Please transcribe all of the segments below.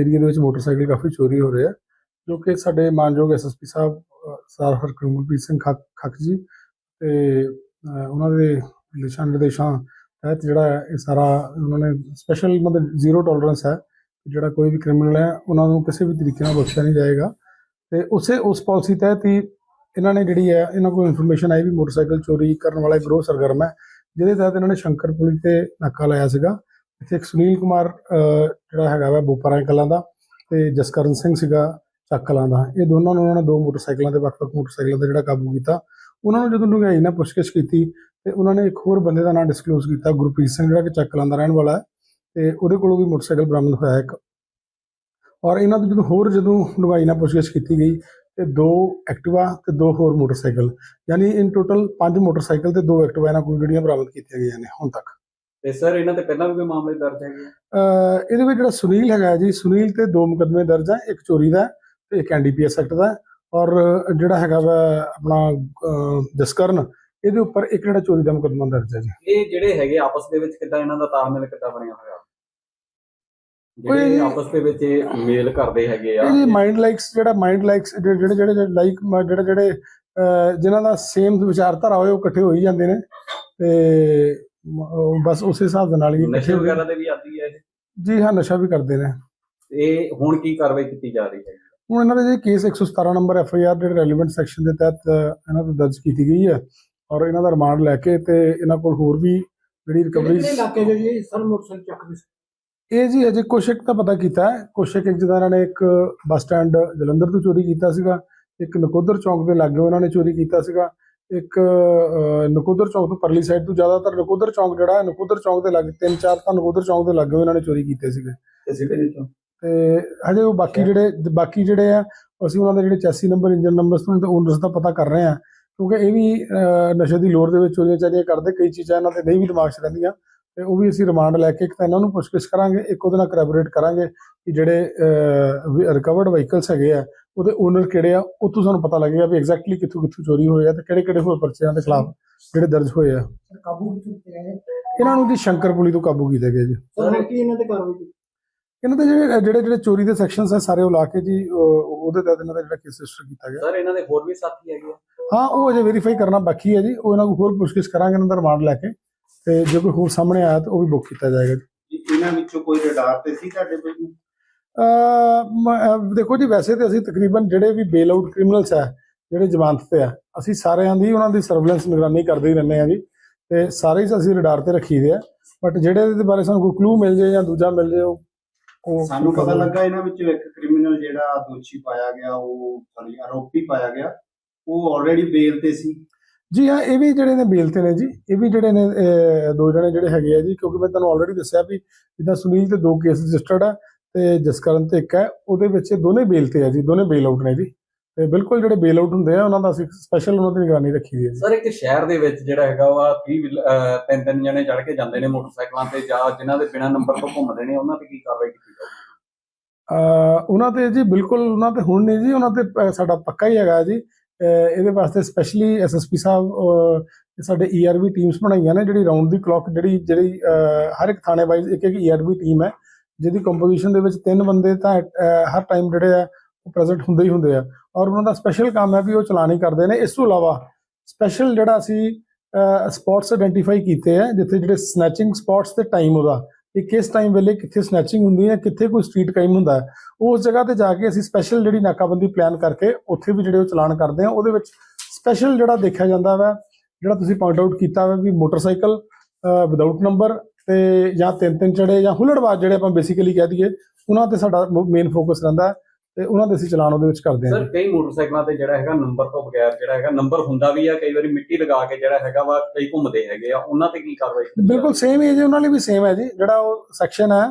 Area ਦੇ ਵਿੱਚ motorcycle ਕਾਫੀ ਚੋਰੀ ਹੋ ਰਿਹਾ ਜੋ ਕਿ ਸਾਡੇ ਮਾਨਯੋਗ ਐਸਐਸਪੀ ਸਾਹਿਬ ਅਹ, ਸਰ ਹਰਕਰਮਪ੍ਰੀਤ ਸਿੰਘ ਖੱਕ ਖੱਕ ਜੀ ਤੇ ਉਹਨਾਂ ਦੇ ਦਿਸ਼ਾ ਨਿਰਦੇਸ਼ਾਂ ਤਹਿਤ ਜਿਹੜਾ ਹੈ ਇਹ ਸਾਰਾ ਉਹਨਾਂ ਨੇ ਸਪੈਸ਼ਲ ਮਤਲਬ ਜ਼ੀਰੋ ਟੋਲਰੈਂਸ ਹੈ ਜਿਹੜਾ ਕੋਈ ਵੀ ਕ੍ਰਿਮੀਨਲ ਹੈ ਉਹਨਾਂ ਨੂੰ ਕਿਸੇ ਵੀ ਤਰੀਕੇ ਨਾਲ ਬਖਸ਼ਿਆ ਨਹੀਂ ਜਾਏਗਾ। ਤੇ ਉਸੇ ਉਸ ਪਾਲਿਸੀ ਤਹਿਤ ਹੀ ਇਹਨਾਂ ਨੇ ਜਿਹੜੀ ਹੈ ਇਹਨਾਂ ਕੋਲ ਇਨਫੋਰਮੇਸ਼ਨ ਆਈ ਵੀ ਮੋਟਰਸਾਈਕਲ ਚੋਰੀ ਕਰਨ ਵਾਲਾ ਇੱਕ ਗਰੋਹ ਸਰਗਰਮ ਹੈ ਜਿਹਦੇ ਤਹਿਤ ਇਹਨਾਂ ਨੇ ਸ਼ੰਕਰ ਪੁਲੀ ਤੇ ਨਾਕਾ ਲਾਇਆ ਸੀਗਾ। ਇੱਥੇ ਇੱਕ ਸੁਨੀਲ ਕੁਮਾਰ ਜਿਹੜਾ ਹੈਗਾ ਵਾ ਬੋਪਰਾਂ ਕਲਾਂ ਦਾ ਤੇ ਜਸਕਰਨ ਸਿੰਘ ਸੀਗਾ ਚੱਕ ਦਾ। ਇਹ ਦੋਨਾਂ ਨੂੰ ਉਹਨਾਂ ਨੇ ਦੋ ਮੋਟਰਸਾਈਕਲਾਂ ਤੇ, ਵੱਖ-ਵੱਖ ਮੋਟਰਸਾਈਕਲਾਂ ਤੇ ਜਿਹੜਾ ਕਾਬੂ ਕੀਤਾ। ਉਹਨਾਂ ਨੂੰ ਜਦੋਂ ਡੂੰਘਾਈ ਨਾਲ ਪੁੱਛਗਿੱਛ ਕੀਤੀ ਤੇ ਉਹਨਾਂ ਨੇ ਇੱਕ ਹੋਰ ਬੰਦੇ ਦਾ ਨਾਮ ਡਿਸਕਲੋਜ਼ ਕੀਤਾ, ਗੁਰਪ੍ਰੀਤ ਸਿੰਘ, ਜਿਹੜਾ ਕਿ ਚੱਕ ਦਾ ਰਹਿਣ ਵਾਲਾ ਹੈ ਤੇ ਉਹਦੇ ਕੋਲੋਂ ਵੀ ਮੋਟਰਸਾਈਕਲ ਬਰਾਮਦ ਹੋਇਆ ਇੱਕ। ਔਰ ਇਹਨਾਂ ਤੋਂ ਜਦੋਂ ਹੋਰ ਜਦੋਂ ਡੂੰਘਾਈ ਨਾਲ ਪੁੱਛਗਿੱਛ ਕੀਤੀ ਗਈ ਤੇ ਦੋ ਐਕਟਿਵਾ ਤੇ ਦੋ ਹੋਰ ਮੋਟਰਸਾਈਕਲ, ਯਾਨੀ ਇਨ ਟੋਟਲ ਪੰਜ ਮੋਟਰਸਾਈਕਲ ਤੇ ਦੋ ਐਕਟਿਵਾ ਇਹਨਾਂ ਕੋਲ ਜਿਹੜੀਆਂ ਬਰਾਮਦ ਕੀਤੀਆਂ ਗਈਆਂ ਨੇ ਹੁਣ ਤੱਕ। ਤੇ ਸਰ ਇਹਨਾਂ ਤੇ ਪਹਿਲਾਂ ਵੀ ਕੋਈ ਮਾਮਲੇ ਦਰਜ ਹੈਗੇ ਆ? ਅਹ ਇਹਦੇ ਵਿੱਚ ਜਿਹੜਾ ਸੁਨੀਲ ਹੈਗਾ ਜੀ ਸੁਨੀਲ ਤੇ ਦੋ ਮੁਕੱਦਮੇ ਦਰਜ ਹੈ ਇੱਕ ਚੋਰੀ ਦਾ ਤੇ ਇੱਕ ਐਨਡੀਪੀਐਸ ਐਕਟ ਦਾ ਔਰ ਜਿਹੜਾ ਹੈਗਾ ਵਾ ਆਪਣਾ ਜਸਕਰਨ ਇਹਦੇ ਉੱਪਰ ਇੱਕ ਜਿਹੜਾ ਚੋਰੀ ਦਾ ਮੁਕੱਦਮਾ ਦਰਜ ਹੈ ਜੀ। ਇਹ ਜਿਹੜੇ ਹੈਗੇ ਆਪਸ ਦੇ ਵਿੱਚ ਕਿੱਦਾਂ ਇਹਨਾਂ ਦਾ ਤਾਲਮੇਲ ਕਿੱਦਾਂ ਬਣਿਆ ਹੋਇਆ? ਕੋਈ- ਜਿਹੜੇ ਆਪਸ ਦੇ ਵਿੱਚ ਇਹ ਮੇਲ ਕਰਦੇ ਹੈਗੇ ਆ। ਇਹ ਮਾਈਂਡ ਲਾਈਕਸ ਜਿਹੜਾ ਮਾਈਂਡ ਲਾਈਕਸ ਜਿਹੜੇ ਜਿਹੜੇ ਲਾਈਕ ਜਿਹੜੇ ਜਿਹੜੇ ਜਿਨ੍ਹਾਂ ਦਾ ਸੇਮ ਵਿਚਾਰਧਾਰਾ ਹੋਏ ਉਹ ਇਕੱਠੇ ਹੋ ਹੀ ਜਾਂਦੇ ਨੇ ਤੇ ਮ- ਬਸ ਉਸੇ ਹਿਸਾਬ ਦੇ ਨਾਲ ਹੀ ਨਸ਼ੇ ਵਗੈਰਾ ਦੇ ਵੀ ਆਦੀ ਹੈ ਇਹ? ਜੀ ਹਾਂ ਨਸ਼ਾ ਵੀ ਕਰਦੇ ਨੇ। ਇਹ ਹੁਣ ਕੀ ਕਾਰਵਾਈ ਕੀਤੀ ਜਾ ਰਹੀ ਹੈ? ਹੁਣ ਇਹਨਾਂ ਦੇ ਜੇ case 117 number F I R ਜਿਹੜੇ ਰੈਲੇਵੈਂਟ ਸੈਕਸ਼ਨ ਦੇ ਤਹਿਤ ਇਹਨਾਂ ਤੋਂ ਦਰਜ ਕੀਤੀ ਗਈ ਹੈ ਔਰ ਇਹਨਾਂ ਦਾ ਰਿਮਾਂਡ ਲੈ ਕੇ ਤੇ ਇਹਨਾਂ ਕੋਲ ਹੋਰ ਵੀ ਜਿਹੜੀ ਰਿਕਵਰੀ ਕਿਹੜੇ ਇਲਾਕੇ ਦੇ ਜੀ? ਸਰ ਮੋਟਰਸਾਈਕਲ ਚੱਕਦੇ ਸੀ ਇਹ ਜੀ ਅਜੇ ਕੁਛ ਇੱਕ ਤਾਂ ਪਤਾ ਕੀਤਾ ਹੈ। ਕੁਛ ਇੱਕ ਜਿਹਦਾ ਇਹਨਾਂ ਨੇ ਇੱਕ ਬੱਸ ਸਟੈਂਡ ਜਲੰਧਰ ਤੋਂ ਚੋਰੀ ਕੀਤਾ ਸੀਗਾ ਇੱਕ ਨਕੋਦਰ ਚੌਂਕ ਦੇ ਲਾਗੇ ਉਹਨਾਂ ਨੇ ਚੋਰੀ ਕੀਤਾ ਸੀਗਾ। ਇੱਕ ਨਕੋਦਰ ਚੌਂਕ ਤੋਂ ਪਰਲੀ ਸਾਈਡ ਤੋਂ ਜ਼ਿਆਦਾਤਰ ਨਕੋਦਰ ਚੌਂਕ ਜਿਹੜਾ ਹੈ ਨਕੋਦਰ ਚੌਂਕ ਦੇ ਲਾਗੇ ਤਿੰਨ ਚਾਰ ਤਾਂ ਨਕੋਦਰ ਚੌਂਕ ਦੇ ਲਾਗੇ ਉਹਨਾਂ ਨੇ ਚੋਰੀ ਕੀਤੇ ਸੀਗੇ। ਤੇ ਹਜੇ ਉਹ ਬਾਕੀ ਜਿਹੜੇ ਬਾਕੀ ਜਿਹੜੇ ਆ ਅਸੀਂ ਉਹਨਾਂ ਦੇ ਜਿਹੜੇ ਚੈਸੀ ਨੰਬਰ ਇੰਜਨ ਨੰਬਰ ਤੋਂ ਤੇ ਓਨਰਸ ਦਾ ਪਤਾ ਕਰ ਰਹੇ ਆ ਕਿਉਂਕਿ ਇਹ ਵੀ ਨਸ਼ੇ ਦੀ ਲੋੜ ਦੇ ਵਿੱਚ ਚੋਰੀਆਂ ਚਾਰੀਆਂ ਕਰਦੇ ਕਈ ਚੀਜ਼ਾਂ ਇਹਨਾਂ ਤੇ ਨਹੀਂ ਵੀ ਦਿਮਾਗ 'ਚ ਰਹਿੰਦੀਆਂ। ਤੇ ਉਹ ਵੀ ਅਸੀਂ ਰਿਮਾਂਡ ਲੈ ਕੇ ਇੱਕ ਤਾਂ ਇਹਨਾਂ ਨੂੰ ਪੁੱਛਗਿੱਛ ਕਰਾਂਗੇ ਇੱਕ ਉਹਦੇ ਨਾਲ ਕੋਲੈਬੋਰੇਟ ਕਰਾਂਗੇ ਕਿ ਜਿਹੜੇ ਰਿਕਵਰਡ ਵਹੀਕਲਸ ਹੈਗੇ ਆ ਉਹਦੇ ਓਨਰ ਕਿਹੜੇ ਆ ਉਹ ਤੋਂ ਸਾਨੂੰ ਪਤਾ ਲੱਗੇਗਾ ਵੀ ਐਗਜ਼ੈਕਟਲੀ ਕਿੱਥੋਂ ਕਿੱਥੋਂ ਚੋਰੀ ਹੋਏ ਆ ਤੇ ਕਿਹੜੇ ਕਿਹੜੇ ਹੋਰ ਪਰਚਿਆਂ ਦੇ ਖਿਲਾਫ ਜਿਹੜੇ ਦਰਜ ਹੋਏ ਆ। ਸਰ ਕਾਬੂ ਕੀਤੇ ਗਏ ਇਹਨਾਂ ਨੂੰ ਜੀ ਸ਼ੰਕਰਪੁਲੀ ਤੋਂ ਕਾਬੂ ਕੀਤਾ ਗਿਆ ਜੀ। ਸਰ ਕੀ ਇਹਨਾਂ ਤੇ ਕਾਰਵਾਈ ਕੀਤੀ? ਇਹਨਾਂ ਦੇ ਜਿਹੜੇ ਜਿਹੜੇ ਜਿਹੜੇ ਚੋਰੀ ਦੇ ਸੈਕਸ਼ਨਸ ਆ ਸਾਰੇ ਉਹ ਲਾ ਕੇ ਜੀ ਉਹ- ਉਹਦੇ ਤਹਿਤ ਇਹਨਾਂ ਦਾ ਜਿਹੜਾ ਕੇਸ ਰਜਿਸਟਰ ਕੀਤਾ ਗਿਆ। ਸਰ ਇਹਨਾਂ ਦੇ ਹੋਰ ਵੀ ਸਾਥੀ ਹੈਗੇ ਆ? ਹਾਂ ਉਹ ਅਜੇ ਵੈਰੀਫਾਈ ਕਰਨਾ ਬਾਕੀ ਹੈ ਜੀ। ਉਹ ਇਹਨਾਂ ਨੂੰ ਹੋਰ ਪੁੱਛਗਿੱਛ ਕਰਾਂਗੇ ਇਹਨਾਂ ਦਾ ਰਿਮਾਂਡ ਲੈ ਕੇ। ਤੇ ਜੇ ਕੋਈ ਹੋਰ ਸਾਹਮਣੇ ਆਇਆ ਤਾਂ ਉਹ ਵੀ ਬੁੱਕ ਕੀਤਾ ਜਾਏਗਾ ਜੀ। ਇਹਨਾਂ ਵਿੱਚੋਂ ਕੋਈ ਰਡਾਰ ਤੇ ਸੀ ਤੁਹਾਡੇ ਕੋਲ? ਦੇਖੋ ਜੀ ਵੈਸੇ ਤੇ ਅਸੀਂ ਤਕਰੀਬਨ ਜਿਹੜੇ ਵੀ ਬੇਲ ਆਊਟ ਕ੍ਰਿਮੀਨਲਸ ਆ ਜਿਹੜੇ ਜ਼ਮਾਨਤ ਤੇ ਆ ਅਸੀਂ ਸਾਰਿਆਂ ਦੀ ਉਹਨਾਂ ਦੀ ਸਰਵੇਲੈਂਸ ਨਿਗਰਾਨੀ ਕਰਦੇ ਹੀ ਰਹਿੰਦੇ ਆ ਜੀ। ਤੇ ਸਾਰੇ ਹੀ ਅਸੀਂ ਰਡਾਰ ਤੇ ਰੱਖੀਦੇ ਆ। ਬਟ ਜਿਹੜੇ ਦੇ ਬਾਰੇ ਸਾਨੂੰ ਕੋਈ ਕਲੂ ਮਿਲ ਜੇ ਜਾਂ ਦੂਜਾ ਮਿਲ ਜੇ ਉਹ ਸਾਨੂੰ ਪਤਾ ਲੱਗਾ ਇਹਨਾਂ ਵਿੱਚੋਂ ਇੱਕ ਕ੍ਰਿਮੀਨਲ ਜਿਹੜਾ ਦੋਸ਼ੀ ਪਾਇਆ ਗਿਆ ਉਹ ਸੌਰੀ ਆਰੋਪੀ ਪਾਇਆ ਗਿਆ ਉਹ ਆਲਰੇਡੀ ਬੇਲ ਤੇ ਸੀ। ਜੀ ਹਾਂ ਇਹ ਵੀ ਜਿਹੜੇ ਨੇ ਬੇਲ ਤੇ ਨੇ ਜੀ ਇਹ ਵੀ ਜਿਹੜੇ ਨੇ ਦੋ ਜਣੇ ਜਿਹੜੇ ਹੈਗੇ ਆ ਜੀ ਕਿਉਂਕਿ ਮੈਂ ਤੁਹਾਨੂੰ ਆਲਰੇਡੀ ਦੱਸਿਆ ਵੀ ਜਿੱਦਾਂ ਸੁਨੀਲ ਤੇ ਦੋ ਕੇਸ ਰਜਿਸਟਰਡ ਆ ਤੇ ਜਸਕਰਨ ਤੇ ਇੱਕ ਹੈ ਉਹਦੇ ਵਿੱਚ ਇਹ ਦੋਨੇ ਬੇਲ ਤੇ ਆ ਜੀ ਦੋਨੇ ਬੇਲ ਆਊਟ ਨੇ ਜੀ। ਤੇ ਬਿਲਕੁਲ ਜਿਹੜੇ ਬੇਲ ਆਊਟ ਹੁੰਦੇ ਆ ਉਹਨਾਂ ਦਾ ਅਸੀਂ ਸਪੈਸ਼ਲ ਉਹਨਾਂ ਦੀ ਨਿਗਰਾਨੀ ਰੱਖੀ ਹੋਈ ਹੈ ਜੀ। ਸਰ ਇੱਕ ਸ਼ਹਿਰ ਦੇ ਵਿੱਚ ਜਿਹੜਾ ਹੈਗਾ ਵਾ 30 ਵੀਲ- ਅਹ ਤਿੰਨ ਤਿੰਨ ਜਣੇ ਚੜ ਕੇ ਜਾਂਦੇ ਨੇ ਮੋਟਰਸਾਈਕਲਾਂ ਤੇ ਜਾਂ ਜਿਨ੍ਹਾਂ ਦੇ ਬਿਨਾਂ ਨੰਬਰ ਤੋਂ ਘੁੰਮਦੇ ਨੇ ਉਹਨਾਂ ਤੇ ਕੀ ਕਾਰਵਾਈ ਕੀਤੀ ਜਾਊਗੀ ਉਹਨਾਂ ਤੇ ਜੀ ਬਿਲਕੁਲ ਉਹਨਾਂ ਤੇ ਹੁਣ ਨਹੀਂ ਜੀ ਉਹਨਾਂ ਤੇ ਸਾਡਾ ਪੱਕਾ ਹੀ ਹੈਗਾ ਜੀ। ਇਹਦੇ ਵਾਸਤੇ ਸਪੈਸ਼ਲੀ ਐਸਐਸਪੀ ਸਾਹਿਬ ਸਾਡੇ ਈਆਰਬੀ ਟੀਮਸ ਬਣਾਈਆਂ ਨੇ ਜਿਹੜੀ ਰਾਉਂਡ ਦੀ ਕਲੌਕ ਜਿਹੜੀ ਜਿਹੜੀ ਹਰ ਇੱਕ ਥਾਣੇ ਵਾਈਜ਼ ਇੱਕ ਇੱਕ ਈਆਰਬੀ ਟੀਮ ਹੈ। ਜਿਹਦੀ ਕੰਪੋਜੀਸ਼ਨ ਦੇ ਵਿੱਚ ਤਿੰਨ ਬੰਦੇ ਤਾਂ ਹਰ ਟਾਈਮ ਜਿਹੜੇ ਆ, ਉਹ ਪ੍ਰੈਜ਼ੈਂਟ ਹੁੰਦੇ ਹੀ ਹੁੰਦੇ ਆ। ਔਰ ਉਹਨਾਂ ਦਾ ਸਪੈਸ਼ਲ ਕੰਮ ਹੈ ਵੀ ਉਹ ਚਲਾਨੀ ਕਰਦੇ ਨੇ। ਇਸ ਤੋਂ ਇਲਾਵਾ ਸਪੈਸ਼ਲ ਜਿਹੜਾ ਅਸੀਂ ਸਪੌਟਸ ਆਇਡੈਂਟੀਫਾਈ ਕੀਤੇ ਆ, ਜਿੱਥੇ ਜਿਹੜੇ ਸਨੈਚਿੰਗ ਸਪੌਟਸ ਤੇ ਟਾਈਮ ਉਹਦਾ ਕਿ ਕਿਸ ਟਾਈਮ ਵੇਲੇ ਕਿੱਥੇ ਸਨੈਚਿੰਗ ਹੁੰਦੀ ਹੈ, ਕਿੱਥੇ ਕੋਈ ਸਟਰੀਟ ਕ੍ਰਾਈਮ ਹੁੰਦਾ ਉਸ ਜਗ੍ਹਾ ਤੇ ਜਾ ਕੇ ਅਸੀਂ ਸਪੈਸ਼ਲ ਜਿਹੜੀ ਨਾਕਾਬੰਦੀ ਪਲਾਨ ਕਰਕੇ ਉੱਥੇ ਵੀ ਜਿਹੜੇ ਉਹ ਚਲਾਨ ਕਰਦੇ ਆ ਉਹਦੇ ਵਿੱਚ ਸਪੈਸ਼ਲ ਜਿਹੜਾ ਦੇਖਿਆ ਜਾਂਦਾ ਵਾ, ਜਿਹੜਾ ਤੁਸੀਂ ਪੁਆਇੰਟ ਆਊਟ ਕੀਤਾ ਵਾ ਵੀ ਮੋਟਰਸਾਈਕਲ ਵਿਦਆਊਟ ਨੰਬਰ ਤੇ ਜਾਂ ਤਿੰਨ ਤਿੰਨ ਚੜੇ ਜਾਂ ਹੁੱਲੜਬਾਜ਼ ਜਿਹੜੇ ਆਪਾਂ ਬੇਸਿਕਲੀ ਕਹਿ ਦਈਏ ਉਹਨਾਂ ਤੇ ਸਾਡਾ ਮੇਨ ਫੋਕਸ ਰਹਿੰਦਾ ਤੇ ਉਹਨਾਂ ਦੇ ਅਸੀਂ ਚਲਾਨ ਉਹਦੇ ਵਿੱਚ ਕਰਦੇ ਹਾਂ ਸਰ ਕਈ ਮੋਟਰਸਾਈਕਲਾਂ ਤੇ ਜਿਹੜਾ ਹੈਗਾ ਨੰਬਰ ਤੋਂ ਬਗੈਰ ਜਿਹੜਾ ਹੈਗਾ ਨੰਬਰ ਹੁੰਦਾ ਵੀ ਆ ਕਈ ਵਾਰੀ ਮਿੱਟੀ ਲਗਾ ਕੇ ਜਿਹੜਾ ਹੈਗਾ ਵਾ ਕਈ ਘੁੰਮਦੇ ਹੈਗੇ ਆ ਉਹਨਾਂ ਤੇ ਕੀ ਕਾਰਵਾਈ ਬਿਲਕੁਲ ਸੇਮ ਹੀ ਹੈ ਜੀ ਉਹਨਾਂ ਲਈ ਵੀ ਸੇਮ ਹੈ ਜੀ ਜਿਹੜਾ ਉਹ ਸੈਕਸ਼ਨ ਹੈ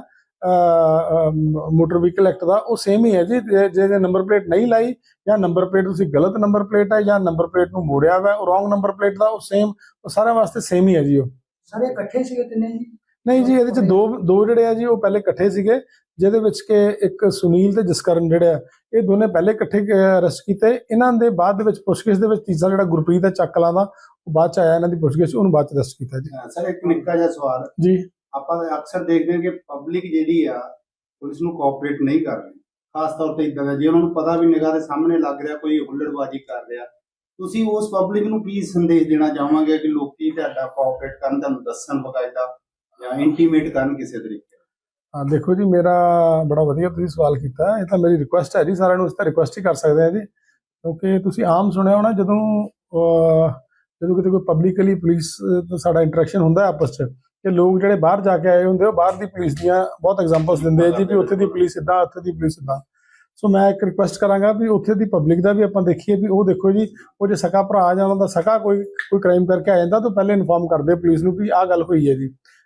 ਮੋਟਰ ਵਹੀਕਲ ਐਕਟ ਦਾ ਉਹ ਸੇਮ ਹੀ ਹੈ ਜੀ ਜੇ ਜੇ ਨੰਬਰ ਪਲੇਟ ਨਹੀਂ ਲਾਈ ਜਾਂ ਨੰਬਰ ਪਲੇਟ ਤੁਸੀਂ ਗਲਤ ਨੰਬਰ ਪਲੇਟ ਹੈ ਜਾਂ ਨੰਬਰ ਪਲੇਟ ਨੂੰ ਮੋੜਿਆ ਹੋਇਆ ਉਹ ਰੋਂਗ ਨੰਬਰ ਪਲੇਟ ਦਾ ਉਹ ਸੇਮ ਉਹ ਸਾਰਿਆਂ ਵਾਸਤੇ ਸੇਮ ਹੀ ਹੈ ਜੀ ਉਹ। ਸਾਰੇ ਇਕੱਠੇ ਸੀਗੇ ਤਿੰਨੇ ਜੀ? ਨਹੀਂ ਜੀ ਇਹਦੇ ਚ ਦੋ ਦੋ ਜਿਹੜੇ ਆ ਜੀ ਉਹ ਪਹਿਲੇ ਇਕੱਠੇ ਸੀਗੇ ਜਿਹਦੇ ਵਿੱਚ ਕਿ ਇੱਕ ਸੁਨੀਲ ਤੇ ਜਸਕਰਨ ਜਿਹੜੇ ਆ ਇਹ ਦੋਨੇ ਪਹਿਲੇ ਇਕੱਠੇ ਅਰੈਸਟ ਕੀਤੇ। ਇਹਨਾਂ ਦੇ ਬਾਅਦ ਦੇ ਵਿੱਚ ਪੁੱਛਗਿੱਛ ਦੇ ਵਿੱਚ ਤੀਸਰਾ ਜਿਹੜਾ ਗੁਰਪ੍ਰੀਤ ਹੈ ਚੱਕਲਾਂ ਦਾ ਉਹ ਬਾਅਦ ਚ ਆਇਆ ਇਹਨਾਂ ਦੀ ਪੁੱਛਗਿੱਛ ਉਹਨੂੰ ਬਾਅਦ ਚ ਅਰੈਸਟ ਕੀਤਾ ਜੀ। ਸਰ ਇੱਕ ਨਿੱਕਾ ਜਿਹਾ ਸਵਾਲ। ਜੀ। ਆਪਾਂ ਅਕਸਰ ਦੇਖਦੇ ਹਾਂ ਕਿ ਪਬਲਿਕ ਜਿਹੜੀ ਆ ਪੁਲਿਸ ਨੂੰ ਕੋਆਪਰੇਟ ਨਹੀਂ ਕਰ ਰਹੀ। ਖਾਸ ਤੌਰ ਤੇ ਇਦਾਂ ਦਾ ਜੇ ਉਹਨਾਂ ਨੂੰ ਪਤਾ ਵੀ ਨਿਗਾਹ ਦੇ ਸਾਹਮਣੇ ਲੱਗ ਰਿਹਾ ਕੋਈ ਹੁੱਲੜਬਾਜ਼ੀ ਕਰ ਰਿਹਾ। ਤੁਸੀਂ ਉਸ ਪਬਲਿਕ ਨੂੰ ਕੀ ਸੰਦੇਸ਼ ਦੇਣਾ ਚਾਹੋਗੇ ਕਿ ਲੋਕੀ ਤੁਹਾਡਾ ਕੋਆਪਰੇਟ ਕਰਨ ਤੁਹਾਨੂੰ ਦੱਸਣ ਬਕਾਇਦਾ ਜਾਂ ਇੰਟੀਮੇਟ ਕਰਨ ਕਿਸੇ ਤਰੀਕੇ ਹਾਂ, ਦੇਖੋ ਜੀ, ਮੇਰਾ ਬੜਾ ਵਧੀਆ ਤੁਸੀਂ ਸਵਾਲ ਕੀਤਾ। ਇਹ ਤਾਂ ਮੇਰੀ ਰਿਕੁਐਸਟ ਹੈ ਜੀ, ਸਾਰਿਆਂ ਨੂੰ ਇਸ ਤਰ੍ਹਾਂ ਰਿਕੁਐਸਟ ਹੀ ਕਰ ਸਕਦੇ ਆ ਜੀ। ਕਿਉਂਕਿ ਤੁਸੀਂ ਆਮ ਸੁਣਿਆ ਹੋਣਾ, ਜਦੋਂ ਜਦੋਂ ਕਿਤੇ ਕੋਈ ਪਬਲਿਕਲੀ ਪੁਲਿਸ ਤੋਂ ਸਾਡਾ ਇੰਟਰੈਕਸ਼ਨ ਹੁੰਦਾ ਆਪਸ 'ਚ ਕਿ ਲੋਕ ਜਿਹੜੇ ਬਾਹਰ ਜਾ ਕੇ ਆਏ ਹੁੰਦੇ ਉਹ ਬਾਹਰ ਦੀ ਪੁਲਿਸ ਦੀਆਂ ਬਹੁਤ ਐਗਜ਼ਾਮਪਲਸ ਦਿੰਦੇ ਆ ਜੀ ਵੀ ਉੱਥੇ ਦੀ ਪੁਲਿਸ ਇਦਾਂ, ਉੱਥੇ ਦੀ ਪੁਲਿਸ ਇਦਾਂ। ਸੋ ਮੈਂ ਇੱਕ ਰਿਕੁਐਸਟ ਕਰਾਂਗਾ ਵੀ ਉੱਥੇ ਦੀ ਪਬਲਿਕ ਦਾ ਵੀ ਆਪਾਂ ਦੇਖੀਏ ਵੀ ਉਹ ਦੇਖੋ ਜੀ, ਉਹ ਜੇ ਸਕਾ ਭਰਾ ਜਾਂ ਉਹਨਾਂ ਦਾ ਸਕਾ ਕੋਈ ਕੋਈ ਕ੍ਰਾਈਮ ਕਰਕੇ ਆ ਜਾਂਦਾ, ਤਾਂ ਪਹਿਲੇ ਇਨਫਾਰਮ ਕਰਦੇ ਪੁਲਿਸ ਨੂੰ ਵੀ ਆਹ ਗੱਲ ਹੋਈ ਹੈ ਜੀ।